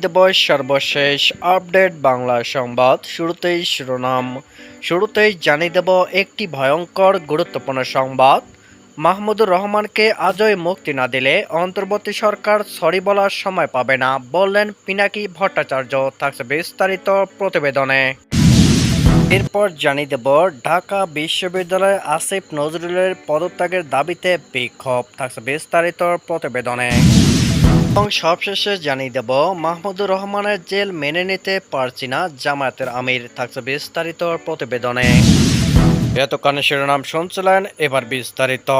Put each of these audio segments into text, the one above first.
দেব সর্বশেষ আপডেট বাংলা সংবাদ। শুরুতেই শিরোনাম। শুরুতেই জানিয়ে দেব একটি ভয়ঙ্কর, গুরুত্বপূর্ণ সংবাদ। মাহমুদুর রহমানকে আজই মুক্তি না দিলে অন্তর্বর্তী সরকার সরি বলার সময় পাবে না বললেন পিনাকি ভট্টাচার্য। থাকছে বিস্তারিত প্রতিবেদনে। এরপর জানিয়ে দেব, ঢাকা বিশ্ববিদ্যালয়ে আসিফ নজরুলের পদত্যাগের দাবিতে বিক্ষোভ। থাকছে বিস্তারিত প্রতিবেদনে। এবং সবশেষে জানিয়ে দেব, মাহমুদুর রহমানের জেল মেনে নিতে পারছি না জামায়াতের আমির, থাকছে বিস্তারিত প্রতিবেদনে। এতক্ষণে শিরোনাম শুনছিলেন, এবার বিস্তারিত।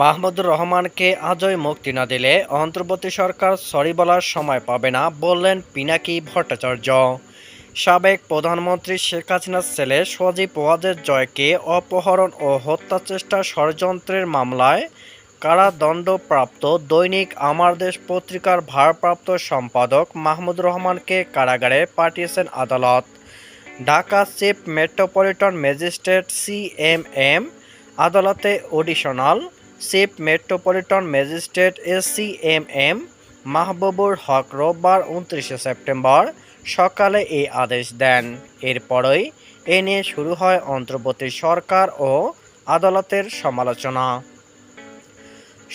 মাহমুদুর রহমানকে আজই মুক্তি না দিলে অন্তর্বর্তী সরকার সরি বলার সময় পাবে না বললেন পিনাকি ভট্টাচার্য। সাবেক প্রধানমন্ত্রী শেখ হাসিনার ছেলে সজীব ওয়াজের জয়কে অপহরণ ও হত্যা চেষ্টা ষড়যন্ত্রের মামলায় কারাদণ্ডপ্রাপ্ত দৈনিক আমার দেশ পত্রিকার ভারপ্রাপ্ত সম্পাদক মাহমুদ রহমানকে কারাগারে পাঠিয়েছেন আদালত। Dhaka chief metropolitan magistrate C M M আদালতে additional chief metropolitan magistrate S C M M Mahbubur Haque রোববার উনত্রিশে সেপ্টেম্বর সকালে এই আদেশ দেন। এরপরই এ নিয়ে শুরু হয় অন্তর্বর্তী সরকার ও আদালতের সমালোচনা।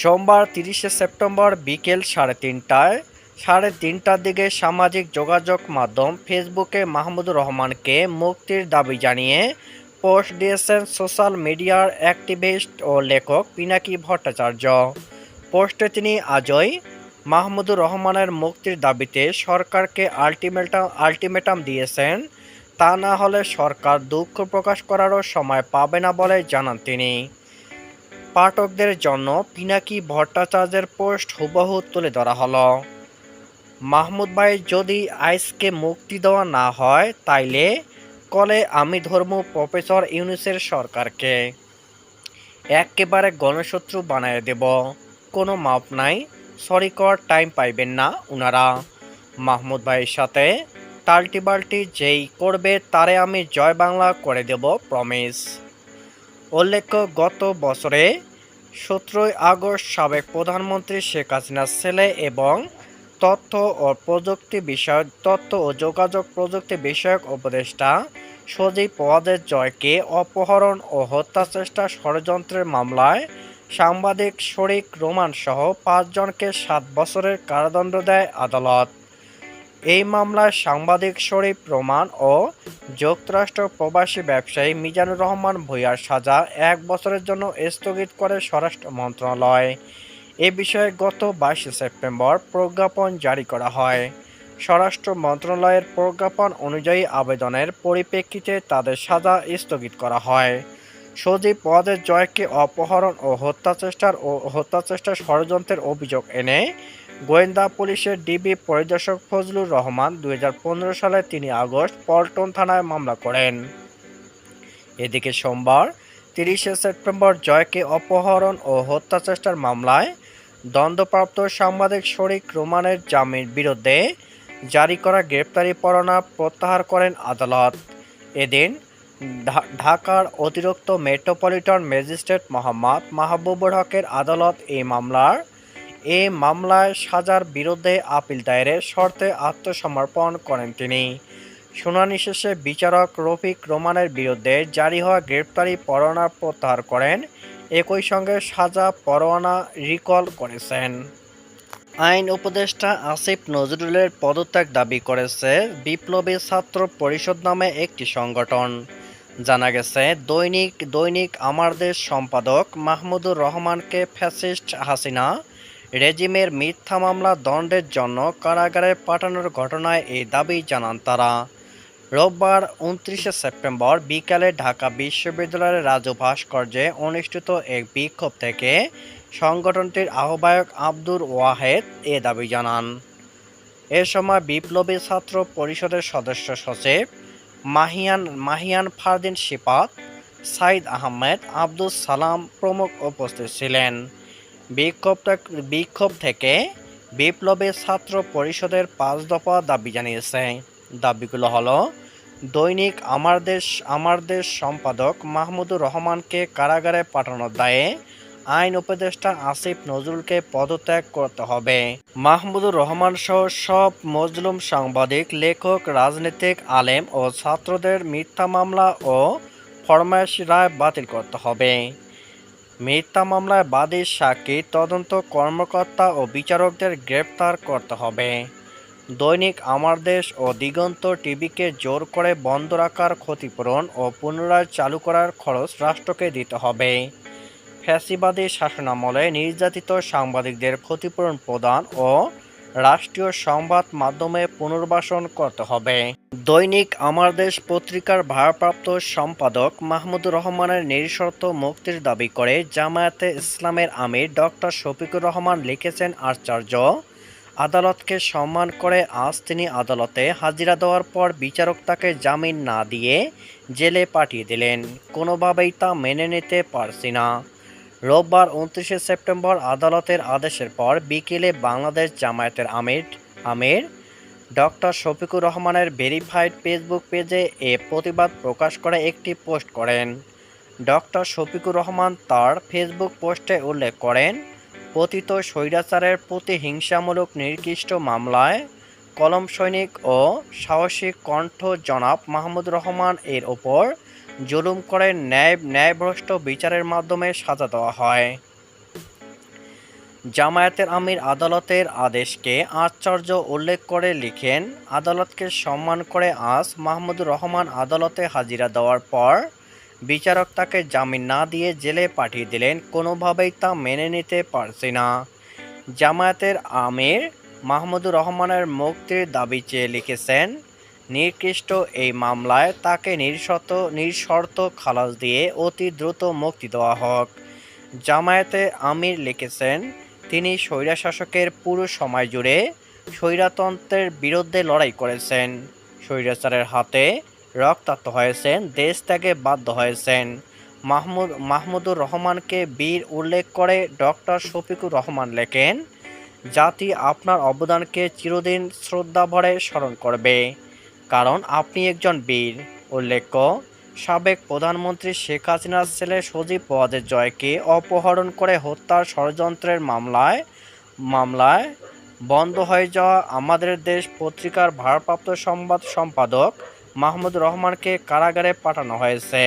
সোমবার তিরিশে সেপ্টেম্বর বিকেল সাড়ে তিনটায়, সাড়ে তিনটার দিকে সামাজিক যোগাযোগ মাধ্যম ফেসবুকে মাহমুদুর রহমানকে মুক্তির দাবি জানিয়ে পোস্ট দিয়েছেন সোশ্যাল মিডিয়ার অ্যাক্টিভিস্ট ও লেখক পিনাকি ভট্টাচার্য। পোস্টে তিনি আজই মাহমুদুর রহমানের মুক্তির দাবিতে সরকারকে আলটিমেটাম আলটিমেটাম দিয়েছেন। তা না হলে সরকার দুঃখ প্রকাশ করারও সময় পাবে না বলে জানান তিনি। পাঠকদের জন্য পিনাকি ভট্টাচার্যের পোস্ট হুবহু তুলে ধরা হলো। মাহমুদ ভাই, যদি আইসকে মুক্তি দেওয়া না হয়, তাইলে কলে আমি ধর্ম প্রফেসর ইউনুসের সরকারকে। একেবারে গণশত্রু বানায় দেব। কোনো মাপ নাই। সরি, কর, টাইম পাইবেন না উনারা। মাহমুদ ভাইয়ের সাথে টাল্টি বাল্টি যেই করবে, তারে আমি জয় বাংলা করে দেব, প্রমিস। উল্লেখ্য, গত বছরে সতেরোই আগস্ট সাবেক প্রধানমন্ত্রী শেখ হাসিনার ছেলে এবং তথ্য ও প্রযুক্তি বিষয়ক, তথ্য ও যোগাযোগ প্রযুক্তি বিষয়ক উপদেষ্টা সজীব ওয়াজের জয়কে অপহরণ ও হত্যা চেষ্টা ষড়যন্ত্রের মামলায় সাংবাদিক শরিক রোমান সহ পাঁচজনকে সাত বছরের কারাদণ্ড দেয় আদালত। এই মামলায় সাংবাদিক শরীফ প্রমাণ ও যুক্তরাষ্ট্র প্রবাসী ব্যবসায়ী মিজানুর রহমান ভূঁইয়ার সাজা এক বছরের জন্য স্থগিত করে স্বরাষ্ট্র মন্ত্রণালয়। এ বিষয়ে গত বাইশে সেপ্টেম্বর প্রজ্ঞাপন জারি করা হয়। স্বরাষ্ট্র মন্ত্রণালয়ের প্রজ্ঞাপন অনুযায়ী আবেদনের পরিপ্রেক্ষিতে তাদের সাজা স্থগিত করা হয়। সজীব পদের জয়কে অপহরণ ও হত্যা চেষ্টার ও হত্যা চেষ্টার ষড়যন্ত্রের অভিযোগ এনে গোয়েন্দা পুলিশের ডিবি পরিদর্শক ফজলুর রহমান দু হাজার পনেরো সালে তিনি আগস্ট পল্টন থানায় মামলা করেন। এদিকে সোমবার তিরিশে সেপ্টেম্বর জয়কে অপহরণ ও হত্যা চেষ্টার মামলায় দণ্ডপ্রাপ্ত সাংবাদিক শরিক রোমানের জামিন বিরুদ্ধে জারি করা গ্রেপ্তারি পরোয়ানা প্রত্যাহার করেন আদালত। এদিন ঢাকার অতিরিক্ত মেট্রোপলিটন ম্যাজিস্ট্রেট মোহাম্মদ মাহবুবুর হকের আদালত এই মামলার এ মামলায় সাজার বিরুদ্ধে আপিল দায়েরের শর্তে আত্মসমর্পণ করেন তিনি। শুনানি শেষে বিচারক রফিক রোমানের বিরুদ্ধে জারি হওয়া গ্রেপ্তারি পরোয়ানা প্রত্যাহার করেন। একই সঙ্গে সাজা পরোয়ানা রিকল করেছেন। আইন উপদেষ্টা আসিফ নজরুলের পদত্যাগ দাবি করেছে বিপ্লবী ছাত্র পরিষদ নামে একটি সংগঠন। জানা গেছে, দৈনিক দৈনিক আমার দেশ সম্পাদক মাহমুদুর রহমানকে ফ্যাসিস্ট হাসিনা রেজিমের মিথ্যা মামলা দণ্ডের জন্য কারাগারে পাঠানোর ঘটনায় এই দাবি জানান তারা। রোববার উনত্রিশে সেপ্টেম্বর বিকালে ঢাকা বিশ্ববিদ্যালয়ের রাজু ভাস্কর্যে অনুষ্ঠিত এক বিক্ষোভ থেকে সংগঠনটির আহ্বায়ক আব্দুর ওয়াহেদ এ দাবি জানান। এ সময় বিপ্লবী ছাত্র পরিষদের সদস্য সচিব মাহিয়ান মাহিয়ান ফারদিন শিপাত, সাইদ আহমেদ আব্দুল সালাম প্রমুখ উপস্থিত ছিলেন। বিক্ষোভ থেকে- বিক্ষোভ থেকে বিপ্লবী ছাত্র পরিষদের পাঁচ দফা দাবি জানিয়েছে। দাবিগুলো হলো, দৈনিক আমার দেশ আমার দেশ সম্পাদক মাহমুদুর রহমানকে কারাগারে পাঠানোর দায়ে আইন উপদেষ্টা আসিফ নজরুলকে পদত্যাগ করতে হবে। মাহমুদুর রহমান সহ সব মজলুম সাংবাদিক, লেখক, রাজনীতিক, আলেম ও ছাত্রদের মিথ্যা মামলা ও ফরমায়েশ রায় বাতিল করতে হবে। মিথ্যা মামলায় বাদী সাক্ষী তদন্ত কর্মকর্তা ও বিচারকদের গ্রেপ্তার করতে হবে। দৈনিক আমার দেশ ও দিগন্ত টিভিকে জোর করে বন্ধ রাখার ক্ষতিপূরণ ও পুনরায় চালু করার খরচ রাষ্ট্রকে দিতে হবে। ফ্যাসিবাদী শাসনামলে নির্যাতিত সাংবাদিকদের ক্ষতিপূরণ প্রদান ও রাষ্ট্রীয় সংবাদ মাধ্যমে পুনর্বাসন করতে হবে। দৈনিক আমার দেশ পত্রিকার ভারপ্রাপ্ত সম্পাদক মাহমুদুর রহমানের নিঃশর্ত মুক্তির দাবি করে জামায়াতে ইসলামের আমির ডক্টর শফিকুর রহমান লিখেছেন আচার্য আদালতকে সম্মান করে আজ তিনি আদালতে হাজিরা দেওয়ার পর বিচারক তাকে জামিন না দিয়ে জেলে পাঠিয়ে দিলেন। কোনোভাবেই তা মেনে নিতে পারছি না। রোববার উনত্রিশে সেপ্টেম্বর আদালতের আদেশের পর বিকেলে বাংলাদেশ জামায়াতের আমির আমির ডক্টর শফিকুর রহমানের ভেরিফাইড ফেসবুক পেজে এ প্রতিবাদ প্রকাশ করে একটি পোস্ট করেন। ডক্টর শফিকুর রহমান তার ফেসবুক পোস্টে উল্লেখ করেন, পতিত স্বৈরাচারের প্রতি হিংসামূলক নির্দিষ্ট মামলায় কলম সৈনিক ও সাহসিক কণ্ঠ জনাব মাহমুদ রহমান এর ওপর জুলুম করে ন্যায় ন্যায়ভ্রষ্ট বিচারের মাধ্যমে সাজা দেওয়া হয়। জামায়াতের আমির আদালতের আদেশকে আশ্চর্য উল্লেখ করে লিখেন, আদালতকে সম্মান করে আজ মাহমুদুর রহমান আদালতে হাজিরা দেওয়ার পর বিচারক তাকে জামিন না দিয়ে জেলে পাঠিয়ে দিলেন, কোনোভাবেই তা মেনে নিতে পারছি না। জামায়াতের আমির মাহমুদুর রহমানের মুক্তির দাবি চেয়ে লিখেছেন নির্দিষ্ট এই মামলায় তাকে নিঃশর্ত নিঃশর্ত খালাস দিয়ে অতি দ্রুত মুক্তি দেওয়া হোক। জামায়াতে আমির লিখেছেন, তিনি স্বৈরাশাসকের পুরো সময় জুড়ে স্বৈরাতন্ত্রের বিরুদ্ধে লড়াই করেছেন। স্বৈরাচারের হাতে রক্তাক্ত হয়েছেন, দেশ ত্যাগে বাধ্য হয়েছেন। মাহমুদ, মাহমুদুর রহমানকে বীর উল্লেখ করে ডক্টর শফিকুর রহমান লেখেন, জাতি আপনার অবদানকে চিরদিন শ্রদ্ধা ভরে স্মরণ করবে। কারণ আপনি একজন বীর উল্লেখ্য সাবেক প্রধানমন্ত্রী শেখ হাসিনার ছেলে সজীব ওয়াজের জয়কে অপহরণ করে হত্যার ষড়যন্ত্রের মামলায় মামলায় বন্ধ হয়ে যাওয়া আমাদের দেশ পত্রিকার ভারপ্রাপ্ত সংবাদ সম্পাদক মাহমুদ রহমানকে কারাগারে পাঠানো হয়েছে।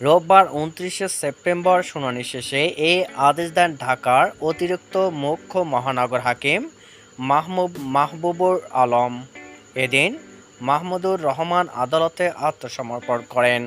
রোববার উনত্রিশে সেপ্টেম্বর শুনানি শেষে এই আদেশ দেন ঢাকার অতিরিক্ত মুখ্য মহানগর হাকিম মাহমুব মাহবুবুর আলম। এদিন মাহমুদুর রহমান আদালতে আত্মসমর্পণ করেন।